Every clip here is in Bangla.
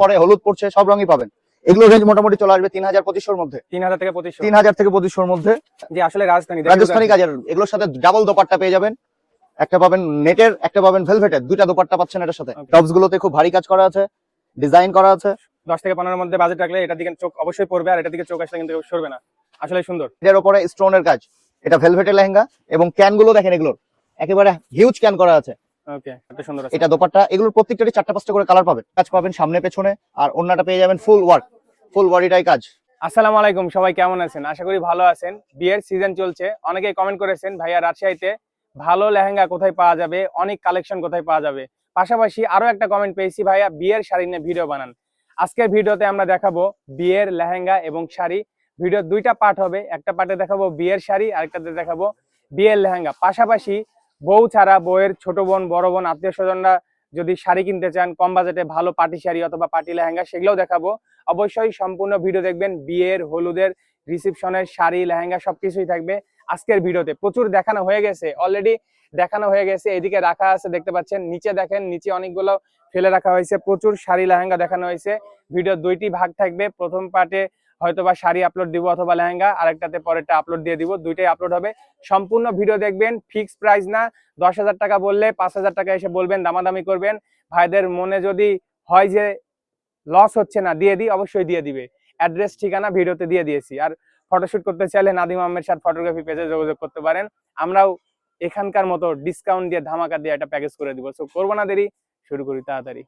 পরে হলুদ পড়ছে সব রঙই পাবেন। এগুলো রেঞ্জ মোটামুটি চলে আসবে তিন হাজার পঁচিশশোর মধ্যে। তিন হাজার থেকে পঁচিশশো। তিন হাজার থেকে পঁচিশশোর মধ্যে। জি আসলে রাজধানী রাজস্থানী রাজস্থানি কাজের এগুলোর সাথে ডাবল দোপাট্টা পেয়ে যাবেন। একটা পাবেন নেটের একটা পাবেন ভেলভেটের দুইটা দোপাট্টা পাচ্ছেন এটার সাথে. টপস গুলোতে খুব ভারী কাজ করা আছে ডিজাইন করা আছে। দশ থেকে পনেরোর মধ্যে বাজেট রাখলে এটার দিকে চোখ অবশ্যই পড়বে আর এটার দিকে চোখ আসলে কিন্তু সরবে না। আসলে সুন্দর। এটার উপরে স্টোনের কাজ। এটা ভেলভেটের লেহেঙ্গা এবং ক্যানগুলো দেখেন এগুলোর। একেবারে হিউজ ক্যান করা আছে। এটা দোপাট্টা এগুলোর প্রত্যেকটারই চারটা পাঁচটা করে কালার পাবেন। কাজ পাবেন সামনে পেছনে আর অন্যটা পেয়ে যাবেন ফুল ওয়ার্ক ফুল বডিটাই কাজ। আসসালামু আলাইকুম সবাই কেমন আছেন? আশা করি ভালো আছেন। বিয়ের সিজন চলছে। অনেকেই কমেন্ট করেছেন ভাইয়া রাজশাহীতে ভালো লেহেঙ্গা কোথায় পাওয়া যাবে? অনেক কালেকশন কোথায় পাওয়া যাবে? পাশাপাশি আরও একটা কমেন্ট পেয়েছি ভাইয়া বিয়ের শাড়ি নিয়ে ভিডিও বানান। আজকের ভিডিওতে আমরা দেখাবো বিয়ের লেহেঙ্গা এবং শাড়ি। ভিডিও দুইটা পার্ট হবে। একটা পার্টে দেখাবো বিয়ের শাড়ি আর আরেকটাতে দেখাবো বিয়ের লেহেঙ্গা। পাশাপাশি বউ ছাড়া বউয়ের ছোট বোন, বড় বোন, আত্মীয় স্বজনরা যদি শাড়ি কিনতে চান, কম বাজেটে ভালো পার্টি শাড়ি অথবা পার্টি লেহেঙ্গা, সেগুলোও দেখাবো। অবশ্যই সম্পূর্ণ ভিডিও দেখবেন, বিয়ের, হলুদের, রিসিপশনের শাড়ি, লেহেঙ্গা সবকিছুই থাকবে আজকের ভিডিওতে। প্রচুর দেখানো হয়ে গেছে অলরেডি দেখানো হয়ে গেছে, এদিকে রাখা আছে, দেখতে পাচ্ছেন, নিচে দেখেন, নিচে অনেকগুলো ফেলে রাখা হয়েছে, প্রচুর শাড়ি, লেহেঙ্গা দেখানো হয়েছে। ভিডিও দুইটি ভাগ থাকবে, প্রথম পার্টে হয়তোবা শাড়ি আপলোড দিব অথবা লেহেঙ্গা, আরেকটাতে পরেরটা আপলোড দিয়ে দিব, দুইটাই আপলোড হবে। সম্পূর্ণ ভিডিও দেখবেন ফিক্স প্রাইস না, দশ হাজার টাকা বললে পাঁচ হাজার টাকা এসে বলবেন, দামাদামি করবেন। ভাইদের মনে যদি হয় যে লস হচ্ছে না, দিয়ে দিই, অবশ্যই দিয়ে দিবে। অ্যাড্রেস ঠিকানা ভিডিওতে দিয়ে দিয়েছি। আর ফটোশুট করতে চাইলে নাদিম আহমেদ স্যার ফটোগ্রাফি পেজে যোগাযোগ করতে পারেন। আমরাও এখানকার মতো ডিসকাউন্ট দিয়ে, ধামাকা দিয়ে একটা প্যাকেজ করে দিব। সো করব না দেরি, শুরু করি তাড়াতাড়ি।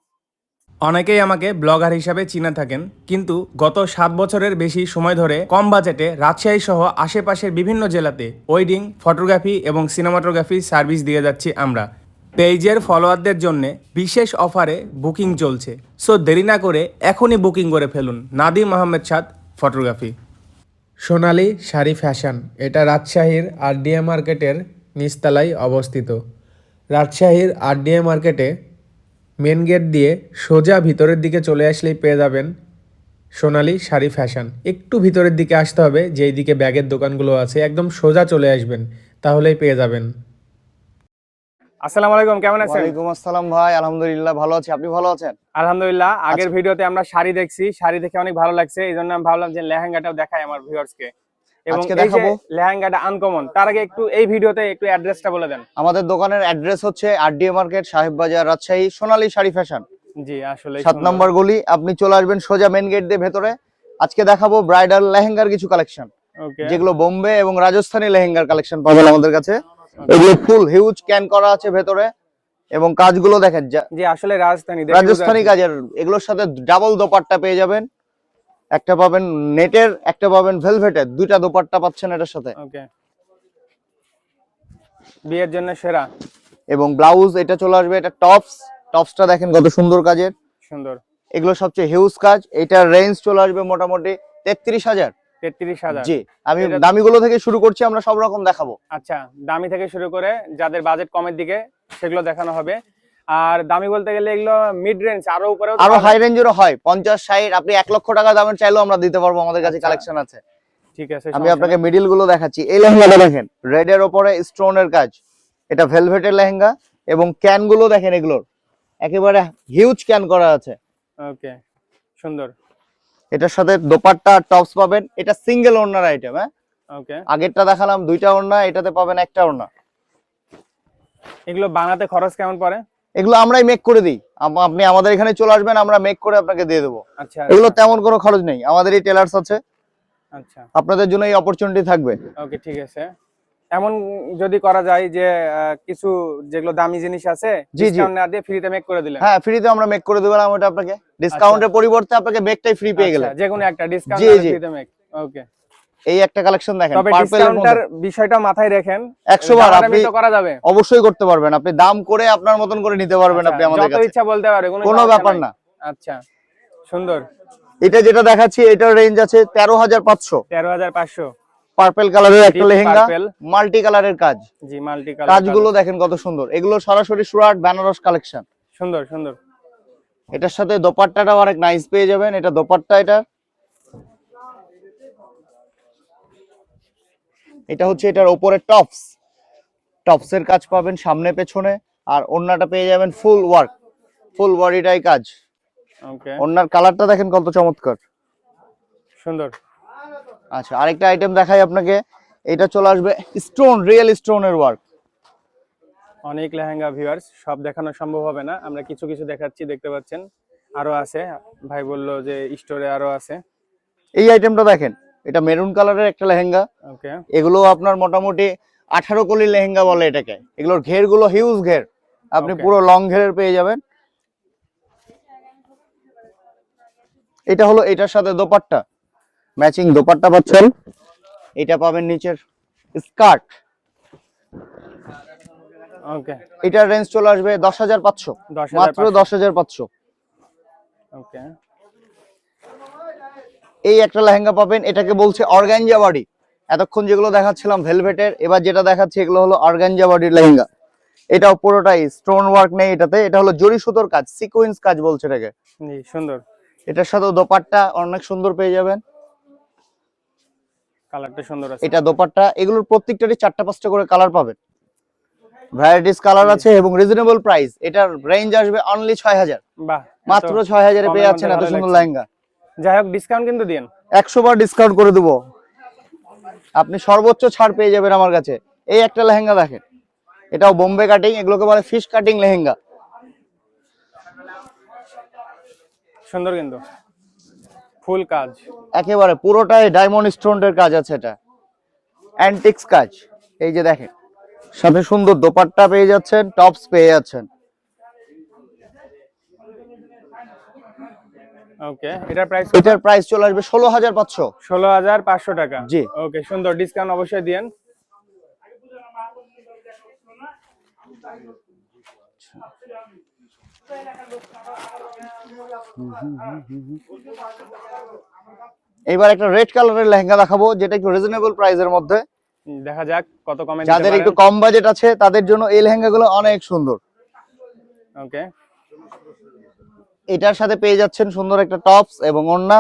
অনেকেই আমাকে ব্লগার হিসাবে চিনে থাকেন, কিন্তু গত সাত বছরের বেশি সময় ধরে কম বাজেটে রাজশাহী সহ আশেপাশের বিভিন্ন জেলাতে ওয়েডিং, ফটোগ্রাফি এবং সিনেমাটোগ্রাফি সার্ভিস দিয়ে যাচ্ছি আমরা। পেজের ফলোয়ারদের জন্য বিশেষ অফারে বুকিং চলছে। সো দেরি না করে এখনই বুকিং করে ফেলুন। নাদিম আহমেদ সাদ, ফটোগ্রাফি। সোনালি শাড়ি ফ্যাশন, এটা রাজশাহীর আরডিএ মার্কেটের নিচতলায় অবস্থিত। রাজশাহীর আরডিএ মার্কেটে মেন গেট দিয়ে সোজা ভিতরের দিকে চলে আসলেই পেয়ে যাবেন সোনালী শাড়ি ফ্যাশন। একটু ভিতরের দিকে আসতে হবে যেই দিকে ব্যাগের দোকানগুলো আছে একদম সোজা চলে আসবেন তাহলেই পেয়ে যাবেন। আসসালামু আলাইকুম কেমন আছেন? ওয়ালাইকুম আসসালাম ভাই আলহামদুলিল্লাহ ভালো আছি আপনি ভালো আছেন? আলহামদুলিল্লাহ আগের আচ্ছা। ভিডিওতে আমরা শাড়ি দেখছি শাড়ি দেখে অনেক ভালো লাগছে এই জন্য আমি ভাবলাম যে লেহেঙ্গাটাও দেখাই আমার ভিউয়ার্স কে। এবং এই যে লেহেঙ্গাটা আনকমন তার আগে একটু এই ভিডিওতে একটু অ্যাড্রেসটা বলে দেন। আমাদের দোকানের অ্যাড্রেস হচ্ছে R D A market Saheb Bazar Rajshahi Sonali sari fashion জি আসলে সাত নম্বর গলি আপনি চলে আসবেন সোজা মেন গেট দিয়ে ভেতরে। আজকে দেখাবো ব্রাইডাল লেহেঙ্গার কিছু কালেকশন যেগুলো বোম্বে এবং রাজস্থানী লেহেঙ্গার কালেকশন পাবেন আমাদের কাছে। এগুলো ফুল হিউজ ক্যান করা আছে ভেতরে। এবং কাজগুলো দেখেন যা- আসলে দেখে রাজস্থানী কাজের এগুলোর সাথে ডাবল দোপাট্টা পেয়ে যাবেন। একটা পাবেন নেটের একটা পাবেন ভেলভেটের দুইটা দোপাট্টা পাচ্ছেন এটার সাথে। ওকে। বিয়ের জন্য সেরা। এবং ব্লাউজ এটা চলে আসবে এটা টপস। টপসটা দেখেন কত সুন্দর কাজের। সুন্দর। এগুলো সবচেয়ে হিউজ কাজ। এটার রেঞ্জ চলে আসবে মোটামুটি তেত্রিশ হাজার। তেত্রিশ হাজার। জি আমি এটা- দামিগুলো থেকে শুরু করছি আমরা সব রকম দেখাবো। আচ্ছা দামি থেকে শুরু করে যাদের বাজেট কমের দিকে সেগুলো দেখানো হবে। আর দামি বলতে গেলে এগুলো মিড রেঞ্জ আরও উপরে আরও হাই রেঞ্জেরও হয় পঞ্চাশ ষাট আপনি এক লক্ষ টাকা দামের চাইলেও আমরা দিতে পারব আমাদের কাছে আচ্ছা, কালেকশন আছে। ঠিক আছে আমি আপনাকে মিডিলগুলো দেখাচ্ছি। এই লেহেঙ্গাটা দেখেন রেড এর ওপরে স্টোনের কাজ। এটা ভেলভেটের লেহেঙ্গা এবং ক্যানগুলো দেখেন এগুলোর। একেবারে হিউজ ক্যান করা আছে। ওকে সুন্দর। এটার সাথে দোপাট্টা টপস পাবেন। এটা সিঙ্গেল ওড়নার আইটেম হ্যাঁ? ওকে আগেরটা দেখালাম দুইটা ওড়না এটাতে পাবেন একটা ওড়না। এগুলো বানাতে খরচ কেমন পড়ে? এগুলো আমরাই মেক করে দিই। আপনি আমাদের এখানে চলে আসবেন আমরা মেক করে আপনাকে দিয়ে দেবো। আচ্ছা এগুলো তেমন কোনো খরচ নেই। আমাদের এই টেলার্স আছে। আচ্ছা। আপনাদের জন্য এই অপরচুনিটি থাকবে। ওকে ঠিক আছে। এমন যদি করা যায় যে কিছু যেগুলো দামি জিনিস আছে। ডিসকাউন্ট না দিয়ে ফ্রিতে মেক করে দিলেন। হ্যাঁ ফ্রিতে আমরা মেক করে দিলাম ওটা আপনাকে। ডিসকাউন্টের পরিবর্তে আপনাকে মেকটাই ফ্রি পেয়ে গেলেন। আচ্ছা, যে কোনো একটা ডিসকাউন্ট। ফ্রিতে মেক ওকে এই একটা কালেকশন দেখেন ডিসকাউন্টার বিষয়টা মাথায় রাখেন। একশো বার আপনি তো করা যাবে। অবশ্যই করতে পারবেন। আপনি দাম করে আপনার মতন করে নিতে পারবেন আপনি আচ্ছা, আমাদের যত ইচ্ছা বলতে পারে কোনো ব্যাপার না। আচ্ছা সুন্দর। এটা যেটা দেখাচ্ছি এটার রেঞ্জ আছে তেরো হাজার পাঁচশো। তেরো হাজার পাঁচশো। পার্পেল কালারের একটা লেহেঙ্গা মাল্টি কালারের কাজ। জি মাল্টি কালার কাজগুলো দেখেন কত সুন্দর। এগুলো সরাসরি সুরাট বেনারস কালেকশন সুন্দর সুন্দর। এটার সাথে দোপাট্টাটাও অনেক নাইস পেয়ে যাবেন। এটা দোপাট্টা এটা। এটা হচ্ছে এটার ওপরে টপস। টপসের কাজ পাবেন সামনে পেছনে আর ওড়নাটা পেয়ে যাবেন ফুল ওয়ার্ক। ফুল বডিটাই কাজ। ওকে। ওনার কালারটা দেখেন কত চমৎকার। সুন্দর। আচ্ছা আরেকটা আইটেম দেখাই আপনাকে। এটা চলে আসবে স্টোন রিয়েল স্টোনের ওয়ার্ক অনেক লেহেঙ্গা ভিউয়ার্স সব দেখানো সম্ভব হবে না। আমরা কিছু কিছু দেখাচ্ছি দেখতে পাচ্ছেন। আরও আছে। ভাই বলল যে স্টোরে আরও আছে। এই আইটেমটা দেখেন। এটা মেরুন কালারের একটা লেহেঙ্গা। এগুলো আপনার মোটামুটি আঠারো কলি লেহেঙ্গা বলে এটাকে। এগুলোর ঘেরগুলো হিউজ ঘের। আপনি পুরো লং ঘেরের পেয়ে যাবেন। এটা হলো এটার সাথে দোপাট্টা। ম্যাচিং দোপাট্টা পাচ্ছেন। এটা পাবেন নিচের স্কার্ট ওকে। এটার রেঞ্জ চলে আসবে দশ হাজার পাঁচশো। মাত্র দশ হাজার পাঁচশো। ওকে। এই একটা লেহেঙ্গা পাবেন এটাকে বলছে অর্গানজা বডি। এতক্ষণ যেগুলো দেখাচ্ছিলাম ভেলভেটের এবার যেটা দেখাচ্ছি এগুলো হলো অর্গানজা বডির লেহেঙ্গা। এটাও পুরোটাই স্টোন ওয়ার্ক নেই এটাতে এটা হলো জরি সুতোর কাজ সিকোয়েন্স কাজ বলছে এটাকে। সুন্দর। এটার সাথে দোপাট্টা অনেক সুন্দর পেয়ে যাবেন। কালারটা সুন্দর আছে। এটা দোপাট্টা এগুলোর প্রত্যেকটারই চারটা পাঁচটা করে কালার পাবেন। ভ্যারাইটিস কালার আছে এবং রিজনেবল প্রাইস এটার রেঞ্জ আসবে অনলি ছয় হাজার। মাত্র ছয় হাজারে পেয়ে যাচ্ছেন এত সুন্দর লেহেঙ্গা। যাই হোক ডিসকাউন্ট কিন্তু দিন একশো বার ডিসকাউন্ট করে দেবো। আপনি সর্বোচ্চ ছাড় পেয়ে যাবেন আমার কাছে। এই একটা লেহেঙ্গা দেখেন। এটাও বোম্বে কাটিং এগুলোকে বলে ফিশ কাটিং লেহেঙ্গা। সুন্দর কিন্তু। ফুল কাজ। একেবারে পুরোটাই ডায়মন্ড স্টোনের কাজ আছে এটা। অ্যান্টিক্স কাজ। এই যে দেখেন সাথে সুন্দর দোপাট্টা পেয়ে যাচ্ছেন টপস পেয়ে যাচ্ছেন। ওকে এটার প্রাইস এটার প্রাইস চলে আসবে ষোলো হাজার পাঁচশো। ষোলো হাজার পাঁচশো টাকা। জি। ওকে সুন্দর ডিসকাউন্ট অবশ্যই দিন এবার একটা রেড কালারের লেহেঙ্গা দেখাবো যেটা একটু রিজনেবল প্রাইসের মধ্যে। দেখা যাক কত কমে যাদের একটু কম বাজেট আছে তাদের জন্য এই লেহেঙ্গাগুলো অনেক সুন্দর। ওকে এটার সাথে পেয়ে যাচ্ছেন সুন্দর একটা টপস এবং ওড়না।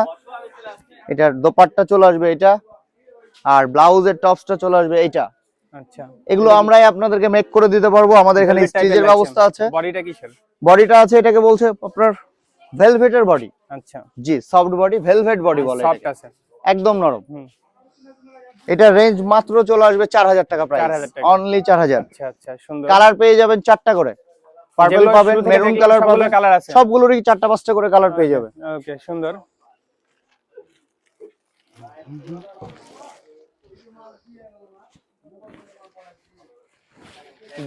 এটার দোপাট্টা চলে আসবে এটা। আর ব্লাউজের টপসটা চলে আসবে এটা আচ্ছা। এগুলো আমরাই আপনাদেরকে মেক করে দিতে পারব। আমাদের এখানে স্টিচের ব্যবস্থা আছে। বডিটা কিসের? বডিটা আছে এটাকে বলছে আপনার ভেলভেটের বডি আচ্ছা। জি সফট বডি ভেলভেট বডি বলে সফট আছে। একদম নরম। এটা রেঞ্জ মাত্র চলে আসবে চার হাজার টাকা প্রাইস 4,000 অনলি চার হাজার। আচ্ছা আচ্ছা সুন্দর। কালার পেয়ে যাবেন চারটা করে। পার্পল পাবেন মেরুন কালার পাবেন কালার আছে। সবগুলোরই চারটা পাঁচটা করে কালার পেয়ে যাবেন। ওকে সুন্দর।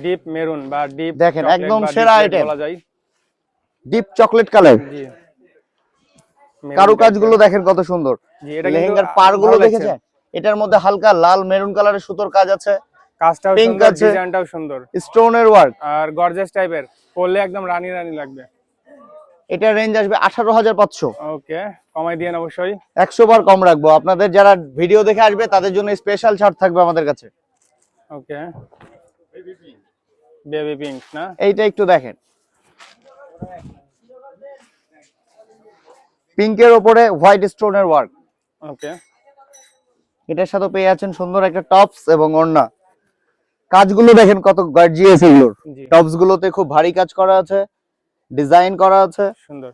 ডিপ মেরুন বা ডিপ দেখেন, একদম সেরা item। বলা যায়। ডিপ চকলেট কালার জি। মেরুন কারুকাজগুলো দেখেন কত সুন্দর। জি এটা লেহেঙ্গার পারগুলো দেখেছেন? এটার মধ্যে হালকা লাল মেরুন কালারের সুতোর কাজ আছে। কাজটাও সুন্দর। ডিজাইনটাও সুন্দর। স্টোনের ওয়ার্ক আর গর্জিয়াস টাইপের পরলে একদম রানী রানী লাগবে। এটার রেঞ্জ আসবে আঠারো হাজার পাঁচশো। ওকে কমাই দিয়েন অবশ্যই। একশো বার কম রাখব। আপনাদের যারা ভিডিও দেখে আসবে তাদের জন্য স্পেশাল ছাড় থাকবে আমাদের কাছে। ওকে বেবি পিঙ্ক না? এইটা একটু দেখেন। পিঙ্কের ওপরে হোয়াইট স্টোনের ওয়ার্ক ওকে এটার সাথে পেয়ে যাচ্ছেন সুন্দর একটা টপস এবং ওড়না। কাজগুলো দেখেন কত গর্জিয়াস এগুলোর। টপস গুলোতে খুব ভারী কাজ করা আছে ডিজাইন করা আছে। সুন্দর।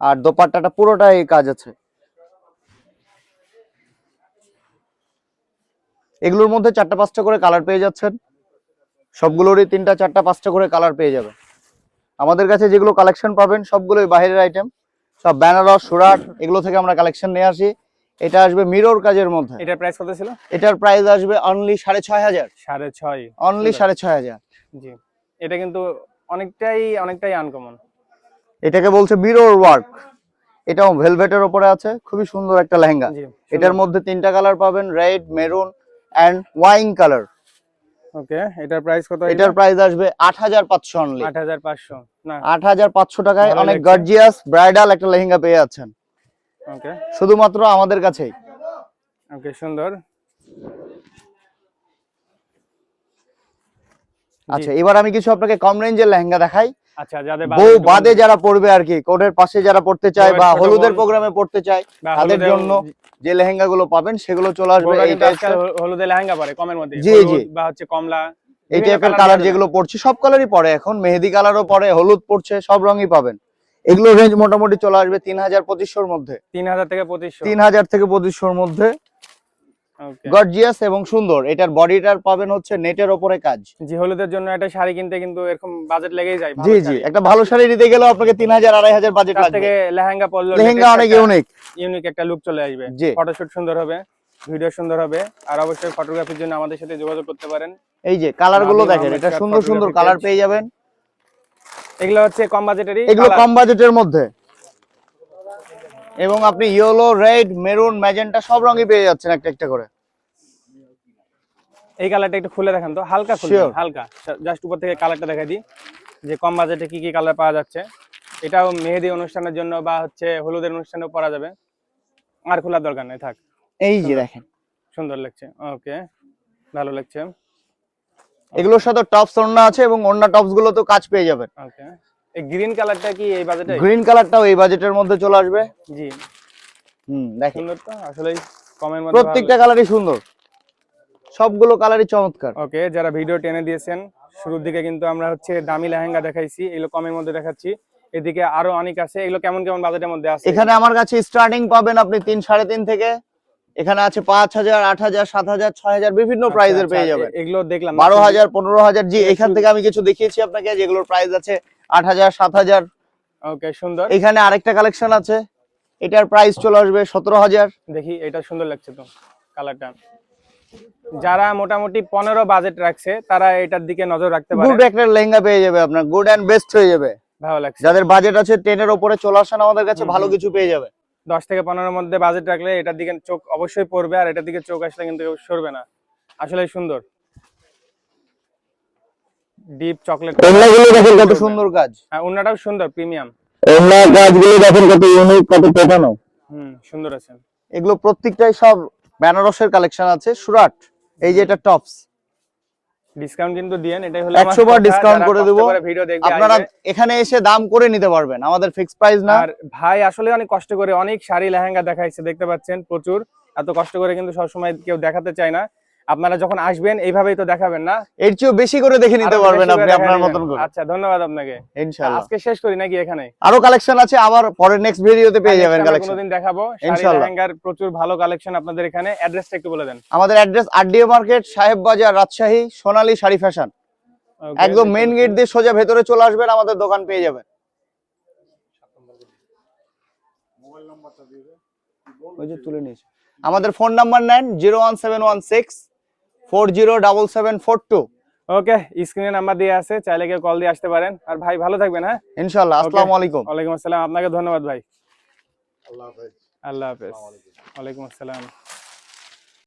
আর দোপাট্টাটা পুরোটাই এই কাজ আছে। এগুলোর মধ্যে চারটা পাঁচটা করে কালার পেয়ে যাচ্ছেন। সবগুলোরই তিনটা চারটা পাঁচটা করে কালার পেয়ে যাবেন আমাদের কাছে যেগুলো কালেকশন পাবেন সবগুলোই বাইরের আইটেম সব বেনারস সুরাট এগুলো থেকে আমরা কালেকশন নিয়ে আসি। এটা আসবে মিরর কাজের মধ্যে। এটার প্রাইস কত ছিল? এটার প্রাইস আসবে অনলি সাড়ে ছয় হাজার। সাড়ে ছয়। অনলি। সাড়ে ছয় হাজার। জি। এটা কিন্তু অনেকটাই অনেকটাই আনকমন এটাকে বলছে মিরর ওয়ার্ক এটাও ভেলভেটের ওপরে আছে খুবই সুন্দর একটা লেহেঙ্গা। এটার মধ্যে তিনটা কালার পাবেন red maroon and wine colour okay এটার প্রাইস কত এটার প্রাইস আসবে আট হাজার পাঁচশো অনলি আট হাজার পাঁচশো না। আট হাজার পাঁচশো টাকায় অনেক। গর্জিয়াস ব্রাইডাল একটা লেহেঙ্গা পেয়ে যাচ্ছেন। ওকে শুধুমাত্র আমাদের কাছেই। ওকে সুন্দর। আচ্ছা এবার আমি কিছু আপনাকে কম রেঞ্জের লেহেঙ্গা দেখাই। আচ্ছা যাদের বউ বাদে যারা পড়বে আর কি কোটের পাশে যারা পড়তে চায় বা হলুদের প্রোগ্রামে পড়তে চায় তাদের জন্য যে লেহেঙ্গা গুলো পাবেন সেগুলো চলে আসবে এই কিন্তু আজকাল টাইপের হ- লেহেঙ্গা পরে কমের মধ্যে। জি, জি। বা হচ্ছে কমলা এই টাইপের কালার যেগুলো পড়ছে সব কালারই পড়ে এখন। মেহেদি কালারও পড়ে হলুদ পড়ছে সব রঙই পাবেন। এগুলো রেঞ্জ মোটামুটি চলে আসবে তিন হাজার পঁচিশশোর মধ্যে। তিন হাজার থেকে পঁচিশশো। তিন হাজার থেকে পঁচিশশোর মধ্যে। গর্জিয়াস এবং সুন্দর। এটার বডিটার পাবেন হচ্ছে নেটের ওপরে কাজ। জি হলুদের জন্য একটা শাড়ি কিনতে কিন্তু এরকম বাজেট লেগেই যায় জি জি একটা ভালো শাড়ি নিতে গেলেও আপনাকে তিন হাজার আড়াই হাজার বাজেট লাগবে। থেকে লেহেঙ্গা পরলো লেহেঙ্গা অনেক ইউনিক ইউনিক একটা লুক চলে আসবে। ফটোশুট সুন্দর হবে ভিডিও সুন্দর হবে আর অবশ্যই ফটোগ্রাফির জন্য আমাদের সাথে যোগাযোগ করতে পারেন। এই যে কালারগুলো দেখেন এটা সুন্দর সুন্দর কালার পেয়ে যাবেন। এগুলো হচ্ছে কম বাজেটেরই এগুলো কম বাজেটের মধ্যে। এবং আপনি ইয়েলো রেড মেরুন ম্যাজেন্টা সব রঙই পেয়ে যাচ্ছেন একটা একটা করে। এই কালারটা একটু খুলে দেখান তো। হালকা খুলে হালকা। জাস্ট উপর থেকে কালারটা দেখাই দিই যে কম বাজেটে কি কি কালার পাওয়া যাচ্ছে। এটাও মেহেদি অনুষ্ঠানের জন্য বা হচ্ছে হলুদের অনুষ্ঠানেও পরা যাবে। আর খোলার দরকার নেই থাক। এই যে দেখেন। সুন্দর লাগছে ওকে ভালো লাগছে। এগুলোর সাথে টপস ওড়না আছে এবং ওড়না টপসগুলো তো কাজ পেয়ে যাবেন। ওকে এই গ্রিন কালারটা কি এই বাজেটে গ্রিন কালারটাও এই বাজেটের মধ্যে চলে আসবে। জি। হুম দেখেন। সুন্দর তো? আসলে কমের মধ্যে প্রত্যেকটা কালারই সুন্দর। সবগুলো কালারই চমৎকার। ওকে যারা ভিডিও টেনে দিয়েছেন শুরুর দিকে কিন্তু আমরা হচ্ছে দামি লেহেঙ্গা দেখাইছি এগুলো কমের মধ্যে দেখাচ্ছি। এদিকে আরও অনেক আছে এগুলো কেমন কেমন বাজেটের মধ্যে আছে? এখানে আমার কাছে স্টার্টিং পাবেন আপনি তিন সাড়ে তিন থেকে। এখানে আছে পাঁচ হাজার আট হাজার সাত হাজার ছয় হাজার বিভিন্ন আচ্ছা, প্রাইজের আচ্ছা, পেয়ে যাবেন। এ- এগুলো দেখলাম বারো হাজার পনেরো হাজার জি এখান থেকে আমি কিছু দেখিয়েছি আপনাকে যেগুলোর প্রাইস আছে আট হাজার সাত হাজার। ওকে সুন্দর। এখানে আরেকটা কালেকশন আছে। এটার প্রাইস চলে আসবে সতেরো হাজার। দেখি এটা সুন্দর লাগছে তো কালারটা যারা মোটামুটি পনেরো বাজেট রাখছে তারা এটার দিকে নজর রাখতে পারে। গুড একটা লেহেঙ্গা পেয়ে যাবে আপনার। গুড অ্যান্ড বেস্ট হয়ে যাবে। ভালো লাগছে। যাদের বাজেট আছে টেনের ওপরে চলে আসেন আমাদের কাছে ভালো কিছু পেয়ে যাবে। দশ থেকে পনেরোর মধ্যে বাজেট রাখলে এটার দিকে চোখ অবশ্যই পড়বে আর এটার দিকে চোখ আসলে কিন্তু সরবে না। আসলে সুন্দর। ডিপ চকলেট ওড়নাগুলো দেখেন কত সুন্দর কাজ। হ্যাঁ ওনাটাও সুন্দর প্রিমিয়াম ওড়নার কাজগুলো দেখেন কত ইউনিক কত পেটানো। হুম সুন্দর আছে। এগুলো প্রত্যেকটাই সব বেনারসের কালেকশন আছে। সুরাট এই যে এটা টপস ডিসকাউন্ট কিন্তু দিয়েন এটাই হলো 100 বার ডিসকাউন্ট করে দেবো। ভিডিও দেখবে আপনারা এখানে এসে দাম করে নিতে পারবেন আমাদের ফিক্স প্রাইস না। আর ভাই আসলে অনেক কষ্ট করে অনেক শাড়ি লেহেঙ্গা দেখাইছে দেখতে পাচ্ছেন প্রচুর। এত কষ্ট করে কিন্তু সবসময় কেউ দেখাতে চায় না। আপনারা যখন আসবেন এইভাবেই তো দেখাবেন না? এর চেয়েও বেশি করে দেখে নিতে পারবেন আপনি আপনার মতন করে। আচ্ছা ধন্যবাদ আপনাকে। ইনশাআল্লাহ আজকে শেষ করি নাকি এখানে? আরও কালেকশন আছে আবার পরের নেক্সট ভিডিওতে পেয়ে যাবেন কালেকশন কোনোদিন দেখাবো। শাড়ি ইনশাআল্লাহ। লেহেঙ্গার প্রচুর ভালো কালেকশন আপনাদের এখানে। অ্যাড্রেসটা একটু বলে দেন। আমাদের address R D A market Saheb Bazar Rajshahi Sonali sari fashion একদম মেইন গেট দিয়ে সোজা ভেতরে চলে আসবেন আমাদের দোকান পেয়ে যাবেন। ওই যে তুলে নিয়েছে। আমাদের ফোন নাম্বার নেন zero one seven one six four zero double seven four two. Okay স্ক্রিনে নাম্বার দিয়ে আছে চাইলে কেউ কল দিয়ে আসতে পারেন। আর ভাই ভালো থাকবেন হ্যাঁ? ইনশাল্লাহ আসসালামু আলাইকুম। ওয়ালাইকুম আসসালাম আপনাকে ধন্যবাদ ভাই। আল্লাহ হাফেজ। ওয়ালাইকুম আসসালাম।